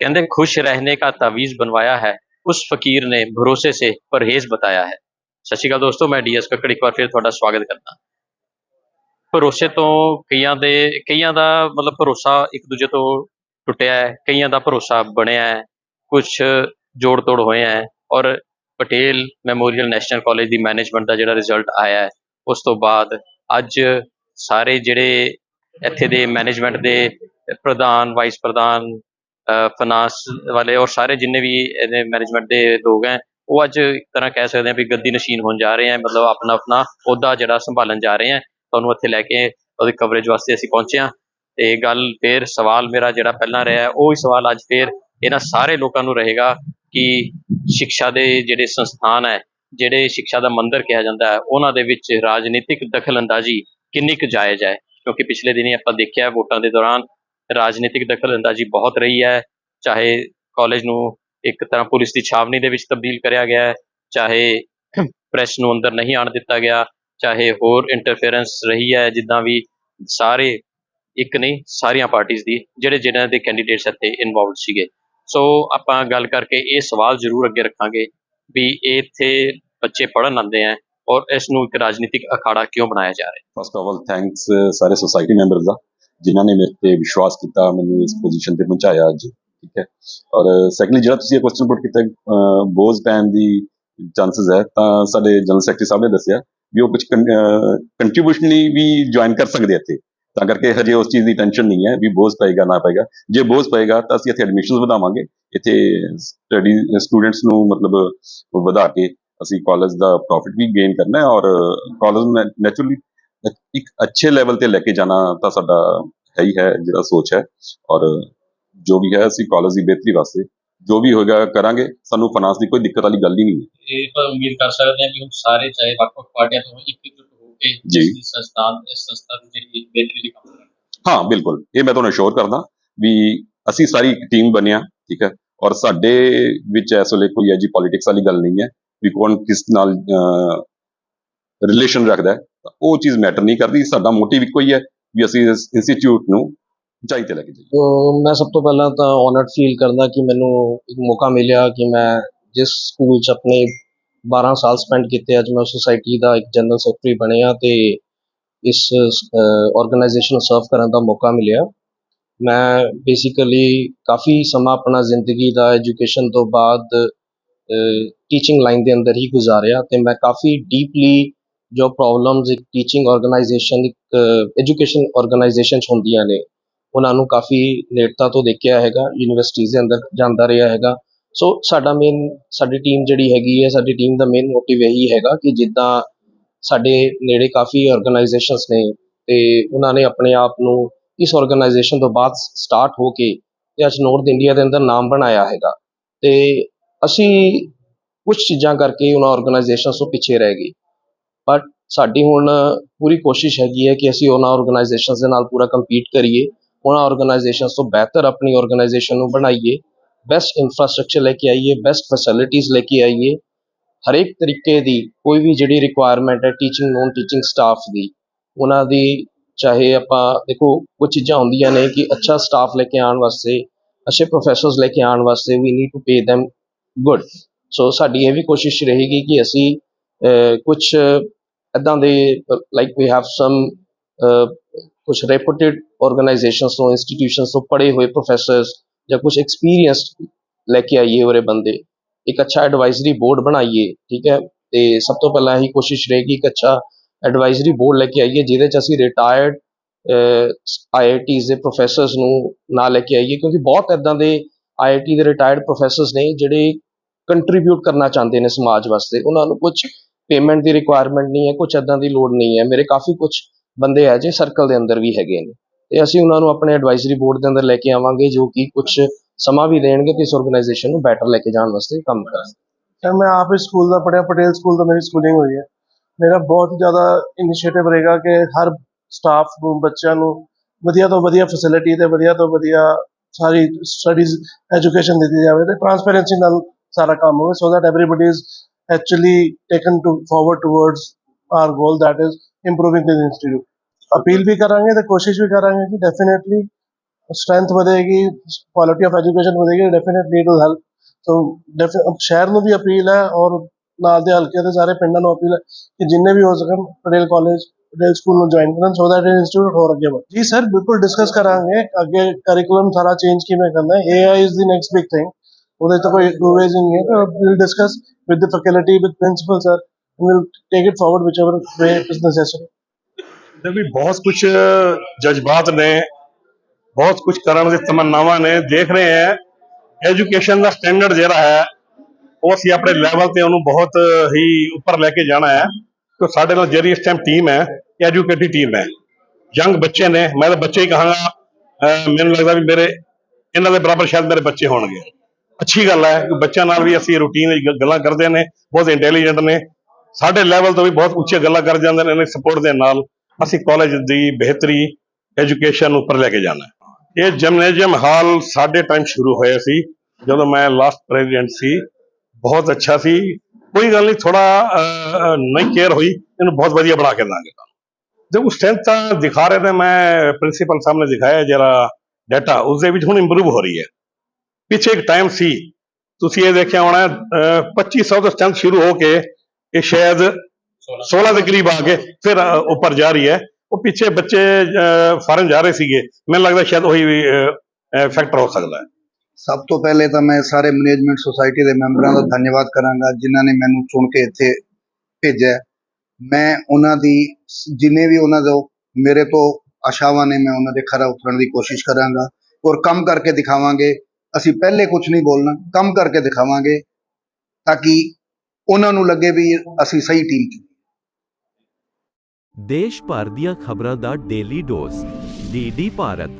कहते खुश रहने का तावीज़ बनवाया है उस ਫਕੀਰ ਨੇ ਭਰੋਸੇ ਸੇ ਪਰਹੇਜ਼ ਬਤਾਇਆ ਹੈ ਸਤਿ ਸ਼੍ਰੀ ਅਕਾਲ ਦੋਸਤੋ ਮੈਂ ਡੀਐਸ ਕੱਕੜ ਇੱਕ ਵਾਰ ਫਿਰ ਤੁਹਾਡਾ ਸਵਾਗਤ ਕਰਦਾ ਭਰੋਸੇ ਤੋਂ ਕਈਆਂ ਦੇ ਕਈਆਂ ਦਾ ਮਤਲਬ ਭਰੋਸਾ ਇੱਕ ਦੂਜੇ ਤੋਂ ਟੁੱਟਿਆ ਹੈ ਕਈਆਂ ਦਾ ਭਰੋਸਾ ਬਣਿਆ ਹੈ ਕੁਝ ਜੋੜ ਤੋੜ ਹੋਏ ਹੈ ਔਰ ਪਟੇਲ ਮੈਮੋਰੀਅਲ ਨੈਸ਼ਨਲ ਕਾਲਜ ਦੀ ਮੈਨੇਜਮੈਂਟ ਦਾ ਜਿਹੜਾ ਰਿਜ਼ਲਟ ਆਇਆ ਹੈ ਉਸ ਤੋਂ ਬਾਅਦ ਅੱਜ ਸਾਰੇ ਜਿਹੜੇ ਇੱਥੇ ਦੇ ਮੈਨੇਜਮੈਂਟ ਦੇ ਪ੍ਰਧਾਨ ਵਾਈਸ ਪ੍ਰਧਾਨ ਫਾਈਨਾਂਸ ਵਾਲੇ ਔਰ ਸਾਰੇ ਜਿੰਨੇ ਵੀ ਇਹਦੇ ਮੈਨੇਜਮੈਂਟ ਦੇ ਲੋਕ ਹੈ, ਉਹ ਅੱਜ ਇੱਕ ਤਰ੍ਹਾਂ ਕਹਿ ਸਕਦੇ ਆ ਵੀ ਗੱਦੀ ਨਸ਼ੀਨ ਹੋਣ ਜਾ ਰਹੇ ਆ ਮਤਲਬ ਆਪਣਾ ਆਪਣਾ ਅਹੁਦਾ ਜਿਹੜਾ ਸੰਭਾਲਣ ਜਾ ਰਹੇ ਆ ਤੁਹਾਨੂੰ ਇੱਥੇ ਲੈ ਕੇ ਉਹਦੀ ਕਵਰੇਜ ਵਾਸਤੇ ਅਸੀਂ ਪਹੁੰਚੇ ਹਾਂ। ਤੇ ਗੱਲ ਫੇਰ ਸਵਾਲ ਮੇਰਾ ਜਿਹੜਾ ਪਹਿਲਾਂ ਰਿਹਾ, ਉਹ ਹੀ ਸਵਾਲ ਅੱਜ ਫੇਰ ਇਹਨਾਂ ਸਾਰੇ ਲੋਕਾਂ ਨੂੰ ਰਹੇਗਾ ਕਿ ਸਿੱਖਿਆ ਦੇ ਜਿਹੜੇ ਸੰਸਥਾਨ ਹੈ, ਜਿਹੜੇ ਸਿੱਖਿਆ ਦਾ ਮੰਦਰ ਕਿਹਾ ਜਾਂਦਾ ਹੈ, ਉਹਨਾਂ ਦੇ ਵਿੱਚ ਰਾਜਨੀਤਿਕ ਦਖਲਅੰਦਾਜ਼ੀ ਕਿੰਨੀ ਕੁ ਜਾਇਜ਼ ਹੈ? ਕਿਉਂਕਿ ਪਿਛਲੇ ਦਿਨੀ ਆਪਾਂ ਦੇਖਿਆ ਵੋਟਾਂ ਦੇ ਦੌਰਾਨ ਰਾਜਨੀਤਿਕ ਦਖਲਅੰਦਾਜ਼ੀ ਬਹੁਤ ਰਹੀ ਹੈ। ਚਾਹੇ ਕਾਲਜ ਨੂੰ ਇੱਕ ਤਰ੍ਹਾਂ ਪੁਲਿਸ ਦੀ ਛਾਵਣੀ ਦੇ ਵਿੱਚ ਤਬਦੀਲ ਕਰਿਆ ਗਿਆ ਹੈ, ਚਾਹੇ ਪ੍ਰੈਸ ਨੂੰ ਅੰਦਰ ਨਹੀਂ ਆਣ ਦਿੱਤਾ ਗਿਆ, ਚਾਹੇ ਹੋਰ ਇੰਟਰਫੇਰੈਂਸ ਰਹੀ ਹੈ, ਜਿੱਦਾਂ ਵੀ ਸਾਰੇ ਇੱਕ ਨਹੀਂ, ਸਾਰੀਆਂ ਪਾਰਟੀਆਂ ਦੀ, ਜਿਹੜੇ ਜਿਹਨਾਂ ਦੇ ਕੈਂਡੀਡੇਟਸ ਇੱਥੇ ਇਨਵੋਲਵਡ ਸੀਗੇ। ਸੋ ਆਪਾਂ ਗੱਲ ਕਰਕੇ ਇਹ ਸਵਾਲ ਜ਼ਰੂਰ ਅੱਗੇ ਰੱਖਾਂਗੇ ਵੀ ਇਹ ਇੱਥੇ ਬੱਚੇ ਪੜਨ ਆਉਂਦੇ ਆ ਔਰ ਇਸ ਨੂੰ ਇੱਕ ਰਾਜਨੀਤਿਕ ਅਖਾੜਾ ਕਿਉਂ ਬਣਾਇਆ ਜਾ ਰਿਹਾ ਫਸਟ ਆਫ ਆਲ ਥੈਂਕਸ ਸਾਰੇ ਸੁਸਾਇਟੀ ਮੈਂਬਰਸ ਦਾ। ਜਿਨ੍ਹਾਂ ਨੇ ਮੇਰੇ ਤੇ ਵਿਸ਼ਵਾਸ ਕੀਤਾ, ਮੈਨੂੰ ਇਸ ਪੋਜੀਸ਼ਨ ਤੇ ਪਹੁੰਚਾਇਆ ਅੱਜ, ਠੀਕ ਹੈ? ਔਰ ਸੈਕੰਡਲੀ ਜਿਹੜਾ ਤੁਸੀਂ ਇਹ ਕੁਐਸਚਨ ਪੁੱਟ ਕੀਤਾ ਬੋਝ ਪੈਣ ਦੀ ਚਾਂਸਸ ਹੈ, ਤਾਂ ਸਾਡੇ ਜਨਰਲ ਸੈਕਟਰੀ ਸਾਹਿਬ ਨੇ ਦੱਸਿਆ ਵੀ ਉਹ ਕੁਝ ਕੰਟਰੀਬਿਊਸ਼ਨਲੀ ਵੀ ਜੁਆਇਨ ਕਰ ਸਕਦੇ ਇੱਥੇ। ਤਾਂ ਕਰਕੇ ਹਜੇ ਉਸ ਚੀਜ਼ ਦੀ ਟੈਨਸ਼ਨ ਨਹੀਂ ਹੈ ਵੀ ਬੋਝ ਪਏਗਾ, ਨਾ ਪਏਗਾ। ਜੇ ਬੋਝ ਪਏਗਾ, ਤਾਂ ਅਸੀਂ ਇੱਥੇ ਐਡਮਿਸ਼ਨਸ ਵਧਾਵਾਂਗੇ। ਇੱਥੇ ਸਟੱਡੀ ਸਟੂਡੈਂਟਸ ਨੂੰ ਮਤਲਬ ਵਧਾ ਕੇ ਅਸੀਂ ਕਾਲਜ ਦਾ ਪ੍ਰੋਫਿਟ ਵੀ ਗੇਨ ਕਰਨਾ ਹੈ ਔਰ ਕਾਲਜ ਨੂੰ ਨੈਚੁਰਲੀ ਇੱਕ ਅੱਛੇ ਲੈਵਲ ਤੇ ਲੈ ਕੇ ਜਾਣਾ ਤਾਂ ਸਾਡਾ ਹੈ ਹੀ ਹੈ ਜਿਹੜਾ ਸੋਚ ਹੈ। ਔਰ ਜੋ ਵੀ ਹੈ ਅਸੀਂ ਕਾਲਜ ਦੀ ਬਿਹਤਰੀ ਵਾਸਤੇ ਜੋ ਵੀ ਹੋਏਗਾ ਕਰਾਂਗੇ। ਸਾਨੂੰ ਫਾਈਨਾਂਸ ਦੀ ਕੋਈ ਦਿੱਕਤ ਵਾਲੀ ਗੱਲ ਹੀ ਨਹੀਂ ਹੈ। ਇਹ ਤਾਂ ਉਮੀਦ ਕਰ ਸਕਦੇ ਹਾਂ ਕਿ ਹੁਣ ਸਾਰੇ ਚਾਹੇ ਵੱਖ-ਵੱਖ ਪਾਰਟੀਆਂ ਤੋਂ ਇਕਜੁੱਟ ਹੋ ਕੇ ਜੀ। ਇਸ ਸੰਸਥਾਨ ਇਸ ਸੰਸਥਾ ਦੀ ਜਿਹੜੀ ਬਿਹਤਰੀ ਦੀ ਕੰਮ ਹਾਂ ਬਿਲਕੁਲ। ਇਹ ਮੈਂ ਤੁਹਾਨੂੰ ਅਸ਼ੋਰ ਕਰਦਾ ਵੀ ਅਸੀਂ ਸਾਰੀ ਇੱਕ ਟੀਮ ਬਣਿਆ ਠੀਕ ਹੈ। ਔਰ ਸਾਡੇ ਵਿੱਚ ਇਸ ਵੇਲੇ ਕੋਈ ਐਜੀ ਪੋਲਿਟਿਕਸ ਵਾਲੀ ਗੱਲ ਨਹੀਂ ਹੈ ਵੀ ਕੌਣ ਕਿਸ ਨਾਲ ਰਿਲੇਸ਼ਨ ਰੱਖਦਾ ਉਹ ਚੀਜ਼ ਮੈਟਰ ਨਹੀਂ ਕਰਦੀ। ਸਾਡਾ ਮੋਟਿਵ ਇੱਕੋ ਹੀ ਹੈ ਵੀ ਅਸੀਂ ਇਸ ਇੰਸਟੀਚਿਊਟ ਨੂੰ ਉਚਾਈ ਤੇ ਲੈ ਕੇ ਜਾਈਏ। ਅਹ ਮੈਂ ਸਭ ਤੋਂ ਪਹਿਲਾਂ ਤਾਂ ਓਨਰਡ ਫੀਲ ਕਰਦਾ ਕਿ ਮੈਨੂੰ ਇੱਕ ਮੌਕਾ ਮਿਲਿਆ ਕਿ ਮੈਂ ਜਿਸ ਸਕੂਲ 'ਚ ਆਪਣੇ 12 ਸਾਲ ਸਪੈਂਡ ਕੀਤੇ, ਅੱਜ ਮੈਂ ਸੁਸਾਇਟੀ ਦਾ ਇੱਕ ਜਨਰਲ ਸੈਕਟਰੀ ਬਣਿਆ ਤੇ ਇਸ ਆਰਗੇਨਾਈਜੇਸ਼ਨ ਨੂੰ ਸਰਵ ਕਰਨ ਦਾ ਮੌਕਾ ਮਿਲਿਆ। ਮੈਂ ਬੇਸਿਕਲੀ ਕਾਫੀ ਸਮਾਂ ਆਪਣਾ ਜ਼ਿੰਦਗੀ ਦਾ ਐਜੂਕੇਸ਼ਨ ਤੋਂ ਬਾਅਦ ਟੀਚਿੰਗ ਲਾਈਨ ਦੇ ਅੰਦਰ ਹੀ ਗੁਜ਼ਾਰਿਆ ਤੇ ਮੈਂ ਕਾਫੀ ਡੀਪਲੀ ਜੋ ਪ੍ਰੋਬਲਮਸ ਇੱਕ ਟੀਚਿੰਗ ਆਰਗੇਨਾਈਜੇਸ਼ਨ ਇੱਕ ਐਜੂਕੇਸ਼ਨ ਆਰਗੇਨਾਈਜੇਸ਼ਨ 'ਚ ਹੁੰਦੀਆਂ ਨੇ, ਉਹਨਾਂ ਨੂੰ ਕਾਫੀ ਨੇੜਤਾ ਤੋਂ ਦੇਖਿਆ ਹੈਗਾ ਯੂਨੀਵਰਸਿਟੀਜ਼ ਦੇ ਅੰਦਰ ਜਾਂਦਾ ਰਿਹਾ ਹੈਗਾ। ਸੋ ਸਾਡਾ ਮੇਨ ਸਾਡੀ ਟੀਮ ਜਿਹੜੀ ਹੈਗੀ ਹੈ, ਸਾਡੀ ਟੀਮ ਦਾ ਮੇਨ ਮੋਟਿਵ ਇਹੀ ਹੈਗਾ ਕਿ ਜਿੱਦਾਂ ਸਾਡੇ ਨੇੜੇ ਕਾਫੀ ਆਰਗੇਨਾਈਜੇਸ਼ਨਸ ਨੇ ਤੇ ਉਹਨਾਂ ਨੇ ਆਪਣੇ ਆਪ ਨੂੰ ਇਸ ਆਰਗੇਨਾਈਜੇਸ਼ਨ ਤੋਂ ਬਾਅਦ ਸਟਾਰਟ ਹੋ ਕੇ ਤੇ ਅੱਜ ਨਾਰਥ ਇੰਡੀਆ ਦੇ ਅੰਦਰ ਨਾਮ ਬਣਾਇਆ ਹੈਗਾ। ਤੇ ਅਸੀਂ ਕੁਝ ਚੀਜ਼ਾਂ ਕਰਕੇ ਉਹਨਾਂ ਆਰਗੇਨਾਈਜੇਸ਼ਨਸ ਤੋਂ ਪਿੱਛੇ ਰਹਿ ਗਏ। ਬਟ ਸਾਡੀ ਹੁਣ ਪੂਰੀ ਕੋਸ਼ਿਸ਼ ਹੈਗੀ ਹੈ ਕਿ ਅਸੀਂ ਉਹਨਾਂ ਆਰਗੇਨਾਈਜੇਸ਼ਨਸ ਦੇ ਨਾਲ ਪੂਰਾ ਕੰਪੀਟ ਕਰੀਏ, ਉਹਨਾਂ ਆਰਗੇਨਾਈਜੇਸ਼ਨਸ ਤੋਂ ਬਿਹਤਰ ਆਪਣੀ ਆਰਗੇਨਾਈਜੇਸ਼ਨ ਨੂੰ ਬਣਾਈਏ ਬੈਸਟ ਇਨਫਰਾਸਟ੍ਰਕਚਰ ਲੈ ਕੇ ਆਈਏ ਬੈਸਟ ਫੈਸਿਲਿਟੀਜ਼ ਲੈ ਕੇ ਆਈਏ, ਹਰੇਕ ਤਰੀਕੇ ਦੀ ਕੋਈ ਵੀ ਜਿਹੜੀ ਰਿਕੁਆਇਰਮੈਂਟ ਹੈ ਟੀਚਿੰਗ ਨੋਨ ਟੀਚਿੰਗ ਸਟਾਫ ਦੀ, ਉਹਨਾਂ ਦੀ ਚਾਹੇ ਆਪਾਂ ਦੇਖੋ ਕੁਝ ਚੀਜ਼ਾਂ ਹੁੰਦੀਆਂ ਨੇ ਕਿ ਅੱਛਾ ਸਟਾਫ ਲੈ ਕੇ ਆਉਣ ਵਾਸਤੇ, ਅੱਛੇ ਪ੍ਰੋਫੈਸਰਸ ਲੈ ਕੇ ਆਉਣ ਵਾਸਤੇ we need to pay them good so ਸਾਡੀ ਇਹ ਵੀ ਕੋਸ਼ਿਸ਼ ਰਹੇਗੀ ਕਿ ਅਸੀਂ ਕੁਝ ਇਦਾਂ ਦੇ ਲਾਈਕ ਵੀ ਹੈਵ ਸਮ ਕੁਝ ਰੈਪੂਟਡ ਆਰਗੇਨਾਈਜੇਸ਼ਨਸ ਤੋਂ ਇੰਸਟੀਟਿਊਸ਼ਨਸ ਤੋਂ ਪੜ੍ਹੇ ਹੋਏ ਪ੍ਰੋਫੈਸਰਸ ਜਾਂ ਕੁਝ ਐਕਸਪੀਰੀਅੰਸਡ ਲੈ ਕੇ ਆਈਏ ਉਹਰੇ ਬੰਦੇ, ਇੱਕ ਅੱਛਾ ਐਡਵਾਈਜ਼ਰੀ ਬੋਰਡ ਬਣਾਈਏ, ਠੀਕ ਹੈ? ਤੇ ਸਭ ਤੋਂ ਪਹਿਲਾਂ ਇਹੀ ਕੋਸ਼ਿਸ਼ ਰਹੇਗੀ ਇੱਕ ਅੱਛਾ ਐਡਵਾਈਜ਼ਰੀ ਬੋਰਡ ਲੈ ਕੇ ਆਈਏ, ਜਿਹਦੇ ਚ ਅਸੀਂ ਰਿਟਾਇਰਡ ਆਈਆਈਟੀਜ਼ ਦੇ ਪ੍ਰੋਫੈਸਰਸ ਨੂੰ ਨਾਲ ਲੈ ਕੇ ਆਈਏ, ਕਿਉਂਕਿ ਬਹੁਤ ਇਦਾਂ ਦੇ ਆਈਆਈਟੀ ਦੇ ਰਿਟਾਇਰਡ ਪ੍ਰੋਫੈਸਰਸ ਨੇ ਜਿਹੜੇ ਕੰਟਰੀਬਿਊਟ ਕਰਨਾ ਚਾਹੁੰਦੇ ਨੇ ਸਮਾਜ ਵਾਸਤੇ, ਉਹਨਾਂ ਨੂੰ ਕੁਝ ਪੇਮੈਂਟ ਦੀ ਰਿਕੁਆਇਰਮੈਂਟ ਨਹੀਂ ਹੈ ਕੁਝ ਇਦਾਂ ਦੀ ਲੋੜ ਨਹੀਂ ਹੈ। ਮੇਰੇ ਕਾਫੀ ਕੁਝ ਬੰਦੇ ਆ ਜੇ ਸਰਕਲ ਦੇ ਅੰਦਰ ਵੀ ਹੈਗੇ ਨੇ। ਤੇ ਅਸੀਂ ਉਹਨਾਂ ਨੂੰ ਆਪਣੇ ਐਡਵਾਈਜ਼ਰੀ ਬੋਰਡ ਦੇ ਅੰਦਰ ਲੈ ਕੇ ਆਵਾਂਗੇ, ਜੋ ਕਿ ਕੁਝ ਸਮਾਂ ਵੀ ਦੇਣਗੇ ਤੇ ਇਸ ਆਰਗੇਨਾਈਜੇਸ਼ਨ ਨੂੰ ਬੈਟਰ ਲੈ ਕੇ ਜਾਣ ਵਾਸਤੇ ਕੰਮ ਕਰਾਂਗੇ ਸਰ ਮੈਂ ਆਪ ਇਸ ਸਕੂਲ ਦਾ ਪੜ੍ਹਿਆ, ਪਟੇਲ ਸਕੂਲ ਤੋਂ ਮੇਰੀ ਸਕੂਲਿੰਗ ਹੋਈ ਹੈ। ਮੇਰਾ ਬਹੁਤ ਜ਼ਿਆਦਾ ਇਨੀਸ਼ੀਏਟਿਵ ਰਹੇਗਾ ਕਿ ਹਰ ਸਟਾਫ ਨੂੰ, ਬੱਚਿਆਂ ਨੂੰ ਵਧੀਆ ਤੋਂ ਵਧੀਆ ਫੈਸਿਲਿਟੀ ਤੇ ਵਧੀਆ ਤੋਂ ਵਧੀਆ ਸਾਰੀ ਸਟੱਡੀਜ਼ ਐਜੂਕੇਸ਼ਨ ਦਿੱਤੀ ਜਾਵੇ ਤੇ ਟ੍ਰਾਂਸਪੇਰੈਂਸੀ ਨਾਲ ਸਾਰਾ ਕੰਮ ਹੋਵੇ so that everybody is actually taken to forward towards our goal that is improving this institute appeal ਵੀ ਕਰਾਂਗੇ ਤੇ ਕੋਸ਼ਿਸ਼ ਵੀ ਕਰਾਂਗੇ ਕਿ ਡੈਫੀਨਿਟਲੀ ਸਟਰੈਂਥ ਵਧੇਗੀ ਕੁਆਲਿਟੀ ਆਫ ਐਜੂਕੇਸ਼ਨ ਵਧੇਗੀ definitely it will help so ਸ਼ਹਿਰ ਨੂੰ ਵੀ ਅਪੀਲ ਹੈ ਔਰ ਨਾਲ ਦੇ ਹਲਕੇ ਦੇ ਸਾਰੇ ਪਿੰਡਾਂ ਨੂੰ ਅਪੀਲ ਹੈ ਕਿ ਜਿੰਨੇ ਵੀ ਹੋ ਸਕਣ ਪਟੇਲ ਕਾਲਜ ਪਟੇਲ ਸਕੂਲ ਨੂੰ ਜੁਆਇਨ ਕਰਨ ਸੋ ਦੈਟ ਇੰਸਟੀਚਿਊਟ ਹੋਰ ਅੱਗੇ ਵਧੇ ਜੀ ਸਰ ਬਿਲਕੁਲ ਡਿਸਕਸ ਕਰਾਂਗੇ ਅੱਗੇ ਕਰਿਕੂਲਮ ਸਾਰਾ ਚੇਂਜ ਕਿਵੇਂ ਕਰਨਾ ਹੈ AI is the next big thing ਉਹਦੇ ਤਾਂ ਕੋਈ ਟੂ ਨਹੀਂ ਹੈ। Will discuss with the faculty with principal sir will take it forward whichever way is necessary. ਤੇ ਵੀ ਬਹੁਤ ਕੁਝ ਜਜ਼ਬਾਤ ਨੇ, ਬਹੁਤ ਕੁਝ ਕਰਨ ਦੀ ਤਮੰਨਾਵਾਂ ਨੇ। ਦੇਖ ਰਹੇ ਹੈ ਐਜੂਕੇਸ਼ਨ ਦਾ ਸਟੈਂਡਰਡ ਜਿਹੜਾ ਹੈ, ਉਹ ਅਸੀਂ ਆਪਣੇ ਲੈਵਲ ਤੇ ਉਹਨੂੰ ਬਹੁਤ ਹੀ ਉੱਪਰ ਲੈ ਕੇ ਜਾਣਾ ਹੈ। ਕਿ ਸਾਡੇ ਨਾਲ ਜਿਹੜੀ ਇਸ ਟਾਈਮ ਟੀਮ ਹੈ ਐਜੂਕੇਟਿਡ ਟੀਮ ਹੈ। ਯੰਗ ਬੱਚੇ ਨੇ, ਮੈਂ ਤਾਂ ਬੱਚੇ ਹੀ ਕਹਾਂਗਾ ਮੈਨੂੰ ਲੱਗਦਾ ਵੀ ਮੇਰੇ, ਇਹਨਾਂ ਦੇ ਬਰਾਬਰ ਸ਼ਾਇਦ ਮੇਰੇ ਬੱਚੇ ਹੋਣਗੇ। ਅੱਛੀ ਗੱਲ ਹੈ ਕਿ ਬੱਚਿਆਂ ਨਾਲ ਵੀ ਅਸੀਂ ਰੂਟੀਨ ਵਿੱਚ ਗ- ਗੱਲਾਂ ਕਰਦੇ ਨੇ, ਬਹੁਤ ਇੰਟੈਲੀਜੈਂਟ ਨੇ। ਸਾਡੇ ਲੈਵਲ ਤੋਂ ਵੀ ਬਹੁਤ ਉੱਚੀਆਂ ਗੱਲਾਂ ਕਰ ਜਾਂਦੇ ਨੇ, ਇਹਨਾਂ ਸਪੋਰਟ ਦੇ ਨਾਲ ਅਸੀਂ ਕਾਲਜ ਦੀ ਬਿਹਤਰੀ ਐਜੂਕੇਸ਼ਨ ਉੱਪਰ ਲੈ ਕੇ ਜਾਣਾ। ਹੈ। ਇਹ ਜਿਮਨੇਜੀਅਮ ਹਾਲ ਸਾਡੇ ਟਾਈਮ ਸ਼ੁਰੂ ਹੋਇਆ ਸੀ, ਜਦੋਂ ਮੈਂ ਲਾਸਟ ਪ੍ਰੈਜ਼ੀਡੈਂਟ ਸੀ। ਬਹੁਤ ਅੱਛਾ ਸੀ। ਕੋਈ ਗੱਲ ਨਹੀਂ ਥੋੜਾ ਨਹੀਂ ਕੇਅਰ ਹੋਈ, ਇਹਨੂੰ ਬਹੁਤ ਵਧੀਆ ਬਣਾ ਕੇ ਦਾਂਗੇ ਦੇਖੋ ਸਟਰੈਂਥ ਤਾਂ ਦਿਖਾ ਰਹੇ ਨੇ ਮੈਂ ਪ੍ਰਿੰਸੀਪਲ ਸਾਹਿਬ ਨੇ ਦਿਖਾਇਆ ਜਿਹੜਾ ਡਾਟਾ ਉਸ ਦੇ ਵਿੱਚ ਹੁਣ ਇੰਪਰੂਵ ਹੋ ਰਹੀ ਹੈ। ਪਿੱਛੇ ਇੱਕ ਟਾਈਮ ਸੀ। ਤੁਸੀਂ ਇਹ ਦੇਖਿਆ ਹੋਣਾ ਅਹ, 2500 ਤੋਂ ਸਟਰੈਂਥ ਸ਼ੁਰੂ ਹੋ ਕੇ ਇਹ ਸ਼ਾਇਦ 16 ਦੇ ਕਰੀਬ ਆ ਕੇ ਫਿਰ ਉੱਪਰ ਜਾ ਰਹੀ ਹੈ। ਉਹ ਪਿੱਛੇ ਬੱਚੇ ਫਾਰਨ ਜਾ ਰਹੇ ਸੀਗੇ। ਮੈਨੂੰ ਲੱਗਦਾ ਸ਼ਾਇਦ ਉਹੀ ਫੈਕਟਰ ਹੋ ਸਕਦਾ ਹੈ। ਸਭ ਤੋਂ ਪਹਿਲੇ ਤਾਂ ਮੈਂ ਸਾਰੇ ਮੈਨੇਜਮੈਂਟ ਸੁਸਾਇਟੀ ਦੇ ਮੈਂਬਰਾਂ ਦਾ ਧੰਨਵਾਦ ਕਰਾਂਗਾ ਜਿਨ੍ਹਾਂ ਨੇ ਮੈਨੂੰ ਚੁਣ ਕੇ ਇੱਥੇ ਭੇਜਿਆ। ਮੈਂ ਉਹਨਾਂ ਦੀ ਜਿੰਨੇ ਵੀ ਉਹਨਾਂ ਦੇ ਮੇਰੇ ਤੋਂ ਆਸ਼ਾਵਾਂ ਨੇ ਮੈਂ ਉਹਨਾਂ ਦੇ ਖਰਾ ਉਤਰਨ ਦੀ ਕੋਸ਼ਿਸ਼ ਕਰਾਂਗਾ। ਔਰ ਕੰਮ ਕਰਕੇ ਦਿਖਾਵਾਂਗੇ ਅਸੀਂ ਪਹਿਲੇ ਕੁਝ ਨਹੀਂ ਬੋਲਣਾ, ਕੰਮ ਕਰਕੇ ਦਿਖਾਵਾਂਗੇ ਤਾਂ ਕਿ ਉਹਨਾਂ ਨੂੰ ਲੱਗੇ ਵੀ ਅਸੀਂ ਸਹੀ ਟੀਮ ਚ ਦੇਸ਼ ਭਰ ਦੀਆਂ ਖਬਰਾਂ ਦਾ ਡੇਲੀ ਡੋਜ਼ ਡੀਡੀ ਭਾਰਤ।